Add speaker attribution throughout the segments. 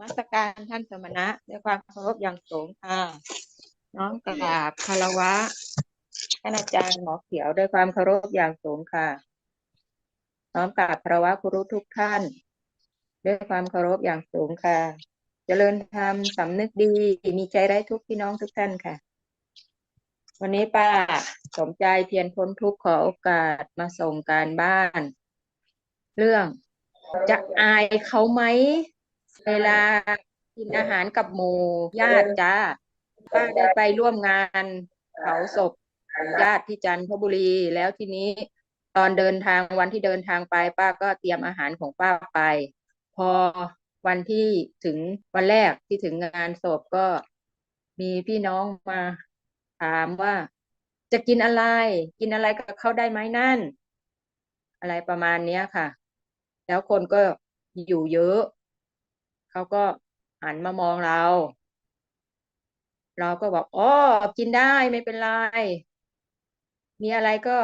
Speaker 1: มัสการท่านสมณะด้วยความเคารพอย่างสูงค่ะน้องกราบคารวะท่านอาจารย์หมอเขียวด้วยความเคารพอย่างสูงค่ะ น้อมกราบคารวะครูทุกท่าน ด้วยความเคารพอย่างสูงค่ะ เจริญธรรมสำนึกดีมีใจได้ทุกพี่น้องทุกท่านค่ะ วันนี้ป้าสมใจเพียรพ้นทุกข์ขอโอกาสมาส่งการบ้าน เรื่องจะอายเขาไหม เวลากินอาหารกับหมู่ญาติจ้าป้าได้ไปร่วมงานเผาศพญาติที่จันทบุรีแล้วทีนี้ตอนเดินทางวันที่เดินทางไป ป้าก็เตรียมอาหารของป้าไป พอวันที่ถึงวันแรกที่ถึงงานศพก็มีพี่น้องมาถามว่า จะกินอะไร กินอะไรกับเขาได้ไหมนั่น อะไรประมาณเนี้ยค่ะ แล้วคนก็อยู่เยอะ เขาก็หันมามองเรา เราก็บอกอ๋อกินได้ไม่เป็นไร มีอะไรก็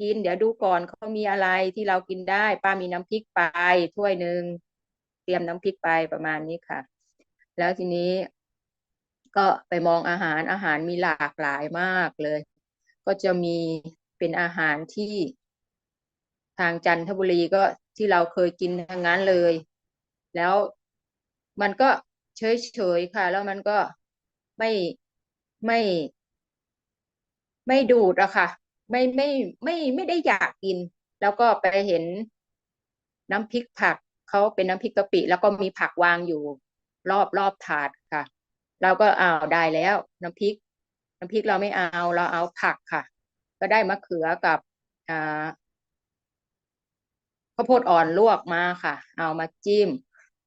Speaker 1: กิน เดี๋ยวดูก่อนเขามีอะไรที่เรากินได้ ป้ามีน้ำพริกไปถ้วยหนึ่งเตรียมน้ำพริกไปประมาณนี้ค่ะ แล้วทีนี้ก็ไปมองอาหารอาหารมีหลากหลายมากเลย ก็จะมีเป็นอาหารที่ทางจันทบุรีก็ที่เราเคยกินทั้งนั้นเลย แล้ว มันก็เฉยเฉยค่ะ แล้วมันก็ไม่ไม่ ไม่ดูดอะค่ะ ไม่ไม่ไม่ไม่ได้อยากกิน แล้วก็ไปเห็นน้ำพริกผักเขาเป็นน้ำพริกกะปิ แล้วก็มีผักวางอยู่รอบรอบถาดค่ะ เราก็อ้าวได้แล้ว น้ำพริก น้ำพริกเราไม่เอาเราเอาผักค่ะ ก็ได้มะเขือกับอ่าข้าวโพดอ่อนลวกมาค่ะ เอามาจิ้ม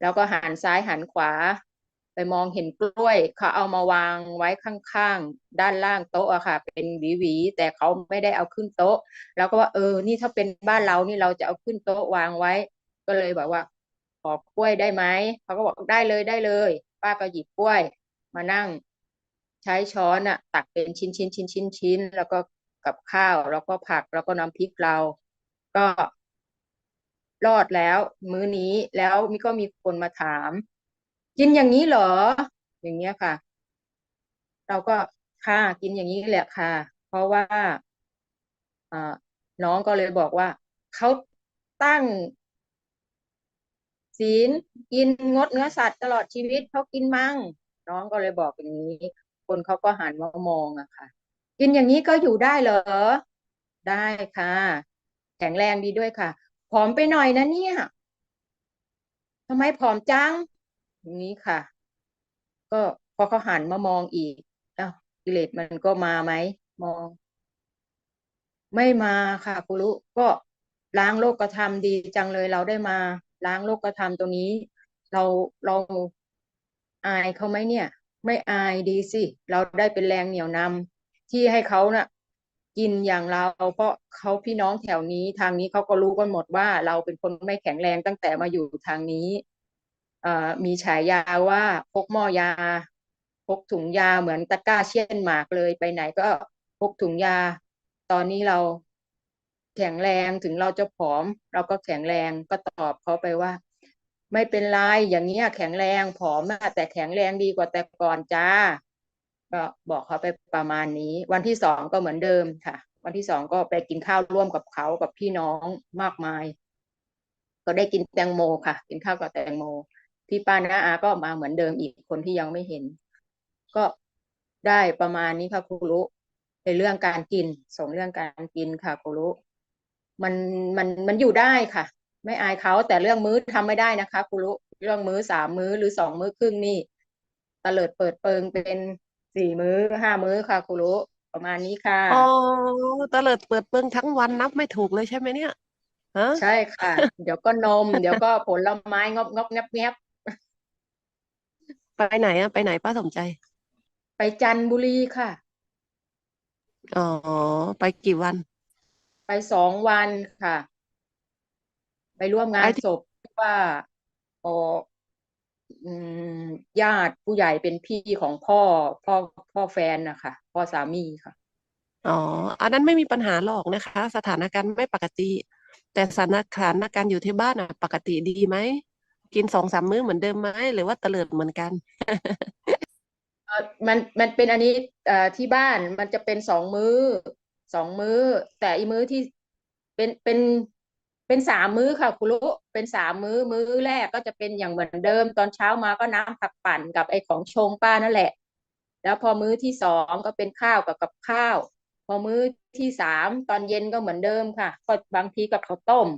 Speaker 1: แล้วก็หันซ้ายหันขวา ไปมองเห็นกล้วย เขาเอามาวางไว้ข้างๆ ด้านล่างโต๊ะอะค่ะ เป็นหวีๆแต่เขาไม่ได้เอาขึ้นโต๊ะ แล้วก็ว่าเออ นี่ถ้าเป็นบ้านเรานี่เราจะเอาขึ้นโต๊ะวางไว้ ก็เลยบอกว่าขอกล้วยได้ไหมเขาก็บอกได้เลยได้เลย ป้าก็หยิบกล้วย มานั่ง ใช้ช้อนอะตักเป็นชิ้นชิ้นชิ้นชิ้นชิ้นแล้วก็กับข้าวแล้วก็ผักแล้วก็น้ำพริกเรา ก็ รอดแล้ว มื้อนี้แล้วมีก็มีคนมาถาม กินอย่างนี้เหรอ อย่างเงี้ยค่ะ เราก็ค่ะกินอย่างนี้แหละค่ะ เพราะว่าน้องก็เลยบอกว่าเขาตั้งศีลกินงดเนื้อสัตว์ตลอดชีวิตเขากินมั่ง น้องก็เลยบอกอย่างนี้ คนเขาก็หันมามองอะค่ะ กินอย่างนี้ก็อยู่ได้เหรอ ได้ค่ะ แข็งแรงดีด้วยค่ะ ผอมไปหน่อยนะเนี่ยทำไมผอมจังอย่างนี้ค่ะ ก็พอเขาหันมามองอีกอ้าวกิเลสมันก็มาไหมมอง ไม่มาค่ะครูรุก็ล้างโลกธรรมดีจังเลยเราได้มา ล้างโลกธรรมตรงนี้ เราเราอายเขาไหมเนี่ย ไม่อายดีสิ เราได้เป็นแรงเหนี่ยวนำที่ให้เขาน่ะ กินอย่างเรา เพราะเขาพี่น้องแถวนี้ทางนี้เขาก็รู้กันหมดว่าเราเป็นคนไม่แข็งแรงตั้งแต่มาอยู่ทางนี้มีฉายาว่าพกหม้อยา พกถุงยาเหมือนตะกร้าเชี่ยนหมากเลยไปไหนก็พกถุงยา ตอนนี้เราแข็งแรงถึงเราจะผอม เราก็แข็งแรงก็ตอบเขาไปว่า ไม่เป็นไรอย่างเงี้ยแข็งแรงผอมแต่แข็งแรงดีกว่าแต่ก่อนจ้า ก็บอกเขาไปประมาณนี้ วันที่สองก็เหมือนเดิมค่ะ วันที่สองก็ไปกินข้าวร่วมกับเขากับพี่น้องมากมาย ก็ได้กินแตงโมค่ะ กินข้าวกับแตงโม พี่ป้าน้าอาก็มาเหมือนเดิมอีกคนที่ยังไม่เห็น ก็ได้ประมาณนี้ค่ะครูรุในเรื่องการกินส่งเรื่องการกินค่ะครูรุมันมันมันอยู่ได้ค่ะ ไม่อายเขาแต่เรื่องมื้อทำไม่ได้นะคะครูรุเรื่องมื้อสามมื้อหรือสองมื้อครึ่งนี่ตะเลิดเปิดเปิงเป็น สี่มื้อห้ามื้อค่ะครูรุประมาณนี้ค่ะ
Speaker 2: อ๋อตะเลิดเปิดเปิงทั้งวันนับไม่ถูกเลยใช่ไหมเนี่ยฮะ
Speaker 1: ใช่ค่ะ เดี๋ยวก็นม เดี๋ยวก็ผลไม้งอบงอบแงบแงบ
Speaker 2: ไปไหนอะไปไหนป้าสมใจ
Speaker 1: ไปจันทบุรีค่ะ
Speaker 2: อ๋อ ไปกี่วัน
Speaker 1: ไปสองวันค่ะ ไปร่วมงา
Speaker 2: ไป
Speaker 1: น
Speaker 2: ที่
Speaker 1: ศพว่าอออืม ญาติผู้ใหญ่เป็นพี่ของพ่อพ่อพ่อแฟนนะคะพ่อสามีค่ะ
Speaker 2: อ๋อ อันนั้นไม่มีปัญหาหรอกนะคะ สถานการณ์ไม่ปกติ แต่สถานการณ์อยู่ที่บ้านอะปกติดีไหม กินสองสามมื้อเหมือนเดิมไหมหรือว่าเตลิดเหมือนกัน
Speaker 1: เอ่อมันมันเป็นอันนี้เอ่อที่บ้านมันจะเป็นสองมื้อสองมื้อ แต่อีมื้อที่เป็นเป็น เป็นสามมื้อค่ะคุณลุเป็นสามมื้อมื้อแรกก็จะเป็นอย่างเหมือนเดิม ตอนเช้ามาก็น้ำผักปั่นกับไอ้ของชงป้านั่นแหละ แล้วพอมื้อที่สองก็เป็นข้าวกับกับข้าว พอมื้อที่สามตอนเย็นก็เหมือนเดิมค่ะ ก็บางทีกับข้าวต้ม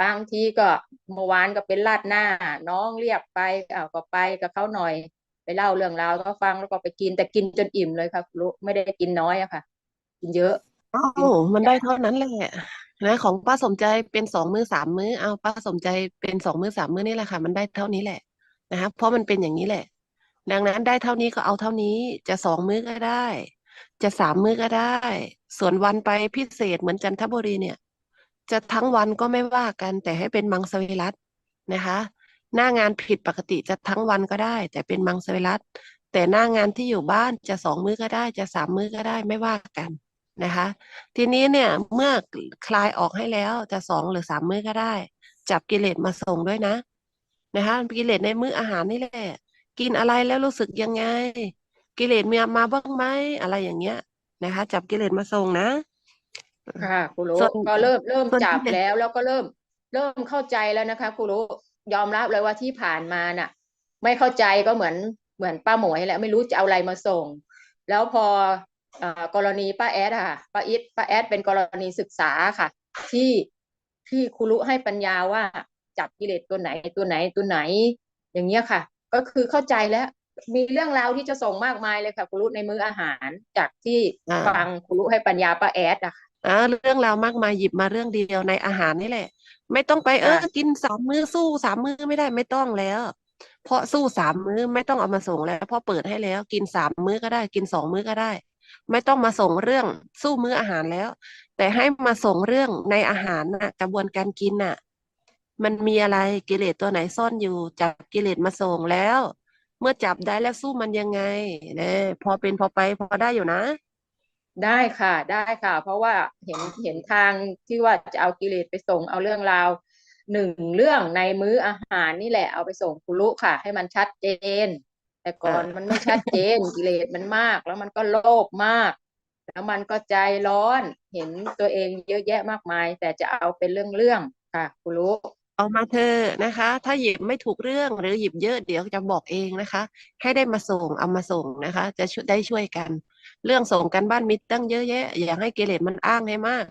Speaker 1: บางทีก็เมื่อวานก็เป็นราดหน้า น้องเรียกไปอ้าก็ไปกับเขาหน่อย ไปเล่าเรื่องราวก็ฟังแล้วก็ไปกินแต่กินจนอิ่มเลยค่ะคุณลุไม่ได้กินน้อยอะค่ะ กินเยอะ
Speaker 2: อ้ามันได้เท่านั้นแหละ นะของป้าสมใจเป็นสองมือสามมือเอาป้าสมใจเป็นสองมือสามมือนี่แหละค่ะ มันได้เท่านี้แหละนะครับเพราะมันเป็นอย่างนี้แหละ ดังนั้นได้เท่านี้ก็เอาเท่านี้จะสองมื้อก็ได้ จะสามมื้อก็ได้ ส่วนวันไปพิเศษเหมือนจันทบุรีเนี่ย จะทั้งวันก็ไม่ว่ากันแต่ให้เป็นมังสวิรัตินะคะ หน้างานผิดปกติจะทั้งวันก็ได้ แต่เป็นมังสวิรัติแต่หน้างานที่อยู่บ้านจะสองมื้อก็ได้ จะสามมื้อก็ได้ไม่ว่ากัน นะคะ ทีนี้เนี่ยเมื่อคลายออกให้แล้วจะสองหรือสามมื้อก็ได้ จับกิเลสมาส่งด้วยนะนะคะกิเลสในมื้ออาหารนี่แหละกินอะไรแล้วรู้สึกยังไง กิเลสมีมาบ้างไหมอะไรอย่างเงี้ยนะคะ จับกิเลสมาส่งนะ
Speaker 1: ค่ะครูรู้
Speaker 2: ส่วน
Speaker 1: ก็เริ่มเริ่ม
Speaker 2: ส่วน
Speaker 1: จับ
Speaker 2: ที่เหลือ
Speaker 1: แล้วแล้วก็เริ่ม เริ่มเข้าใจแล้วนะคะครูรู้ยอมรับเลยว่าที่ผ่านมาน่ะ ไม่เข้าใจก็เหมือนเหมือนป้าหมวยแหละไม่รู้จะเอาอะไรมาส่ง แล้วพอเอ่อ กรณีป้าแอดอะค่ะป้าอิทป้าแอดเป็นกรณีศึกษาค่ะ ที่ที่ครูรู้ให้ปัญญาว่าจับกิเลสตัวไหนตัวไหนตัวไหน อย่างเงี้ยค่ะ ก็คือเข้าใจแล้วมีเรื่องราวที่จะส่งมากมายเลยค่ะครูรู้ในมื้ออาหาร จากที่
Speaker 2: อ่า
Speaker 1: ฟังครูรู้ให้ปัญญาป้าแอดอะค่ะ
Speaker 2: อ่าเรื่องราวมากมายหยิบมาเรื่องเดียวในอาหารนี่แหละ ไม่ต้องไปเออ
Speaker 1: ค่ะ
Speaker 2: กินสามมื้อสู้สามมื้อไม่ได้ไม่ต้องแล้ว เพราะสู้สามมื้อไม่ต้องเอามาส่งแล้วเพราะเปิดให้แล้ว กินสามมื้อก็ได้ กินสองมื้อก็ได้ ไม่ต้องมาส่งเรื่องสู้มื้ออาหารแล้ว แต่ให้มาส่งเรื่องในอาหารน่ะกระบวนการกินน่ะ มันมีอะไรกิเลสตัวไหนซ่อนอยู่ จับกิเลสมาส่งแล้ว เมื่อจับได้แล้วสู้มันยังไงเนี่ยพอเป็นพอไปพอได้อยู่นะ
Speaker 1: ได้ค่ะ ได้ค่ะ เพราะว่าเห็นเห็นทางที่ว่าจะเอากิเลสไปส่งเอาเรื่องราวหนึ่งเรื่องในมื้ออาหารนี่แหละเอาไปส่งคุรุค่ะ ให้มันชัดเจน แต่ก่อน
Speaker 2: อ่ามั
Speaker 1: มันไม่ชัดเจนกิเลสมันมาก แล้วมันก็โลภมาก แล้วมันก็ใจร้อนเห็นตัวเองเยอะแยะมากมาย แต่จะเอาเป็นเรื่องๆค่ะคุรุ
Speaker 2: เอามาเธอะนะคะ ถ้าหยิบไม่ถูกเรื่องหรือหยิบเยอะเดี๋ยวจะบอกเองนะคะ ให้ได้มาส่งเอามาส่งนะคะ จะช่วยได้ช่วยกัน เรื่องส่งกันบ้านมิตรตั้งเยอะแยะ อย่าให้กิเลสมันอ้างให้มาก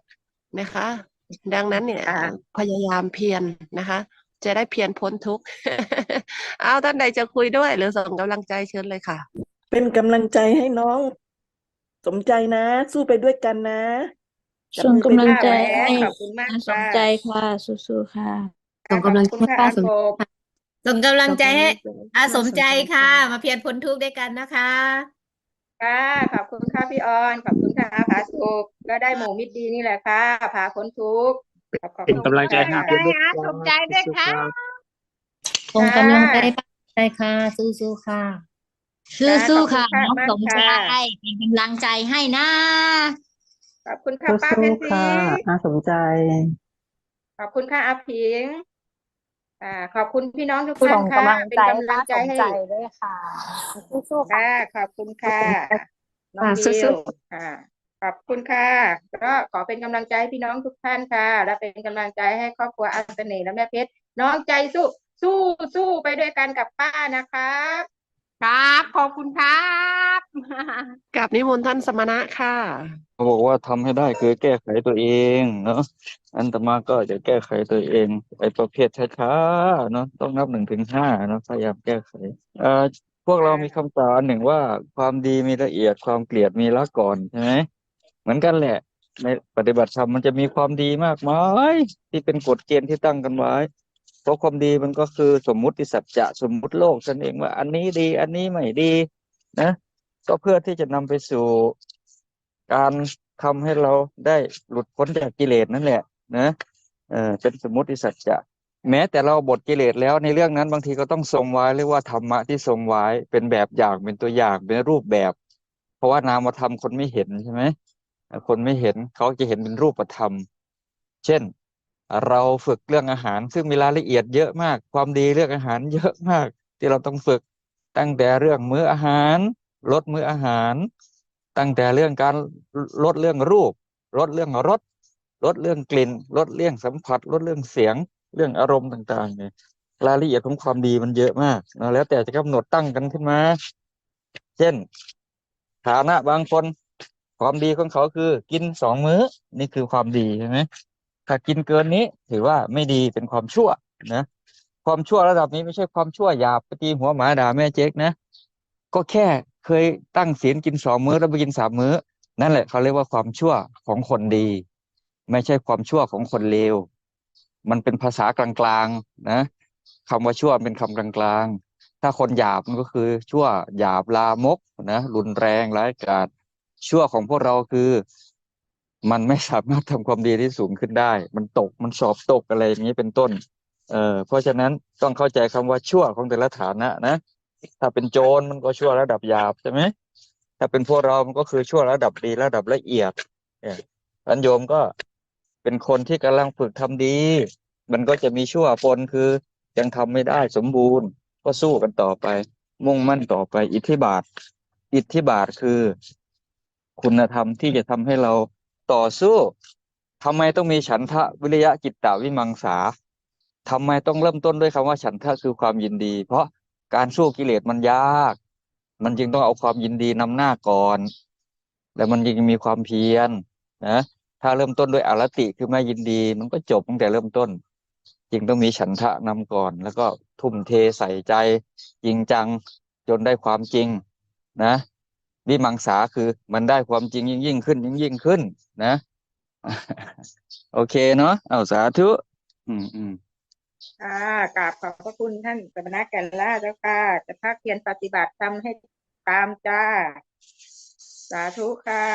Speaker 2: นะคะ ดังนั้นเนี่ย
Speaker 1: ค่ะ
Speaker 2: พยายามเพียรนะคะ จะได้เพียรพ้นทุกข์เอาท่านใดจะคุยด้วย หรือส่งกำลังใจเชิญเลยค่ะ
Speaker 3: เป็นกำลังใจให้น้อง สมใจนะ สู้ไปด้วยกันนะจับ
Speaker 4: ส่ง
Speaker 3: มือไป
Speaker 4: กำลัง
Speaker 3: ด้วย
Speaker 4: ใจ
Speaker 1: ค่ะ
Speaker 4: ให้
Speaker 1: ขอบคุณมาก
Speaker 4: อาสม
Speaker 1: ค่ะ
Speaker 4: ใจค่ะสู้ๆค่ะ
Speaker 5: ส่งกำลังใจให้ป้าสม
Speaker 1: ขอบคุณค่ะ
Speaker 5: ส่งกำลังใจให้อาสมใจ
Speaker 2: ส่งกำลังใจ
Speaker 5: ค่ะ มาเพียรพ้นทุกข์ด้วยกันนะคะ
Speaker 1: ค่ะขอบคุณค่ะพี่ออน ขอบคุณค่ะผาสุกก็ได้หมูมิตรดีนี่แหละค่ะพาพ้นทุกข์ขอบขอบ
Speaker 6: เป็น
Speaker 1: คุณ
Speaker 6: กำลังใจให้
Speaker 1: ค่ะ
Speaker 6: คุณลูก
Speaker 5: สมใจด้วยค่ะ
Speaker 4: ส่งกำลังใจ
Speaker 1: ค่ะ
Speaker 4: ให้ป้าสมใจค่ะ สู้ๆค่ะ
Speaker 1: ค่ะ
Speaker 4: สู้ๆค่ะ
Speaker 1: ขอบ
Speaker 4: น้อง
Speaker 1: คุณ
Speaker 4: สมใจ
Speaker 1: มากค่ะ
Speaker 4: เป็นกำลังใจให้นะ
Speaker 1: ขอบคุณค่ะป้าเพ
Speaker 3: สู้
Speaker 1: น
Speaker 3: ๆ
Speaker 1: สี
Speaker 3: ค่ะอาสมใจ
Speaker 1: ขอบคุณค่ะอาผิงอ่าขอบคุณพี่น้องทุก
Speaker 7: ส่
Speaker 1: ท่าน
Speaker 7: ง
Speaker 1: ค่ะ
Speaker 7: กำลัง
Speaker 1: เป็น
Speaker 7: ใจ
Speaker 1: กำลังใจ
Speaker 7: ป้าสม
Speaker 1: ให้
Speaker 7: ใจด้วยค่ะสู้ๆค่ะ
Speaker 1: ค่ะขอบคุณค่ะน้อง
Speaker 3: ค่ะ
Speaker 1: บิ
Speaker 3: สู้
Speaker 1: วค่ะ ขอบคุณค่ะ ก็ขอเป็นกำลังใจให้พี่น้องทุกท่านค่ะ และเป็นกำลังใจให้ครอบครัวอันเสน่ห์และแม่เพชรน้องใจสู้สู้สู้ไปด้วยกันกับป้านะครับ
Speaker 7: ครับ ขอบคุณครับ
Speaker 2: กับนิมนต์ท่านสมณะค่ะ
Speaker 6: เขาบอกว่าทำให้ได้คือแก้ไขตัวเองเนาะอันตมาก็จะแก้ไขตัวเอง ไอ้ประเภทช้าๆเนาะต้องนับหนึ่งถึงห้าเนาะพยายามแก้ไขเอ่อพวกเรามีคำสอนหนึ่งว่าความดีมีละเอียดความเกลียดมีละก่อนใช่ไหม เหมือนกันแหละ ในปฏิบัติธรรมมันจะมีความดีมากมายที่เป็นกฎเกณฑ์ที่ตั้งกันไว้ เพราะความดีมันก็คือสมมุติสัจจะสมมุติโลกนั่นเองว่า อันนี้ดี อันนี้ไม่ดี นะ ก็เพื่อที่จะนำไปสู่การทำให้เราได้หลุดพ้นจากกิเลสนั่นแหละ นะเออเป็นสมมุติสัจจะแม้แต่เราบทกิเลสแล้วในเรื่องนั้นบางทีก็ต้องทรงไว้เรียกว่าธรรมะที่ทรงไว้เป็นแบบอย่างเป็นตัวอย่างเป็นรูปแบบ เพราะว่านามธรรมคนไม่เห็นใช่ไหม คนไม่เห็นเขาจะเห็นเป็นรูปธรรม เช่น เราฝึกเรื่องอาหาร ซึ่งมีรายละเอียดเยอะมาก ความดีเรื่องอาหารเยอะมาก ที่เราต้องฝึกตั้งแต่เรื่องมื้ออาหาร ลดมื้ออาหาร ตั้งแต่เรื่องการลดเรื่องรูป ลดเรื่องรสลดเรื่องกลิ่น ลดเรื่องสัมผัส ลดเรื่องเสียง เรื่องอารมณ์ต่างๆเนี่ยรายละเอียดของความดีมันเยอะมากนะแล้วแต่จะกำหนดตั้งกันขึ้นมา เช่น ฐานะบางคน ความดีของเขาคือกินสองมื้อ นี่คือความดีใช่ไหมถ้ากินเกินนี้ ถือว่าไม่ดีเป็นความชั่วนะความชั่วระดับนี้ไม่ใช่ความชั่วหยาบปตีหัวหมาด่าแม่เจ๊กนะก็แค่เคยตั้งศีลกินสองมื้อแล้วไปกินสามมื้อ นั่นแหละเขาเรียกว่าความชั่วของคนดี ไม่ใช่ความชั่วของคนเลวมันเป็นภาษากลางๆนะคำว่าชั่วเป็นคำกลางๆ ถ้าคนหยาบมันก็คือชั่วหยาบลามกนะรุนแรงร้ายกาจ ชั่วของพวกเราคือ มันไม่สามารถทำความดีที่สูงขึ้นได้ มันตกมันสอบตกอะไรอย่างนี้เป็นต้น เอ่อเพราะฉะนั้นต้องเข้าใจคำว่าชั่วของแต่ละฐานะนะถ้าเป็นโจรมันก็ชั่วระดับหยาบใช่ไหมถ้าเป็นพวกเรา มันก็คือชั่วระดับดีระดับละเอียดเนี่ยอันโยมก็เป็นคนที่กำลังฝึกทำดี มันก็จะมีชั่วปนคือยังทำไม่ได้สมบูรณ์ ก็สู้กันต่อไป มุ่งมั่นต่อไป อิทธิบาท อิทธิบาทคือ คุณธรรมที่จะทำให้เราต่อสู้ทำไมต้องมีฉันทะวิริยะจิตตะวิมังสาทำไมต้องเริ่มต้นด้วยคำว่าฉันทะคือความยินดี เพราะการสู้กิเลสมันยาก มันจึงต้องเอาความยินดีนำหน้าก่อน แล้วมันจึงมีความเพียรนะถ้าเริ่มต้นด้วยอรติคือไม่ยินดี มันก็จบตั้งแต่เริ่มต้น จึงต้องมีฉันทะนำก่อน แล้วก็ทุ่มเทใส่ใจ จริงจังจนได้ความจริงนะ วิมังสาคือมันได้ความจริงยิ่งยิ่งขึ้น ยิ่งยิ่งขึ้น นะ โอเคเนาะเอาสาธุอืมอืม
Speaker 1: ค่ะกราบขอบพระคุณท่านสมณะแก่นล่าเจ้าค่ะ จะภาคเพียรปฏิบัติทำให้ตามจ้า สาธุค่ะ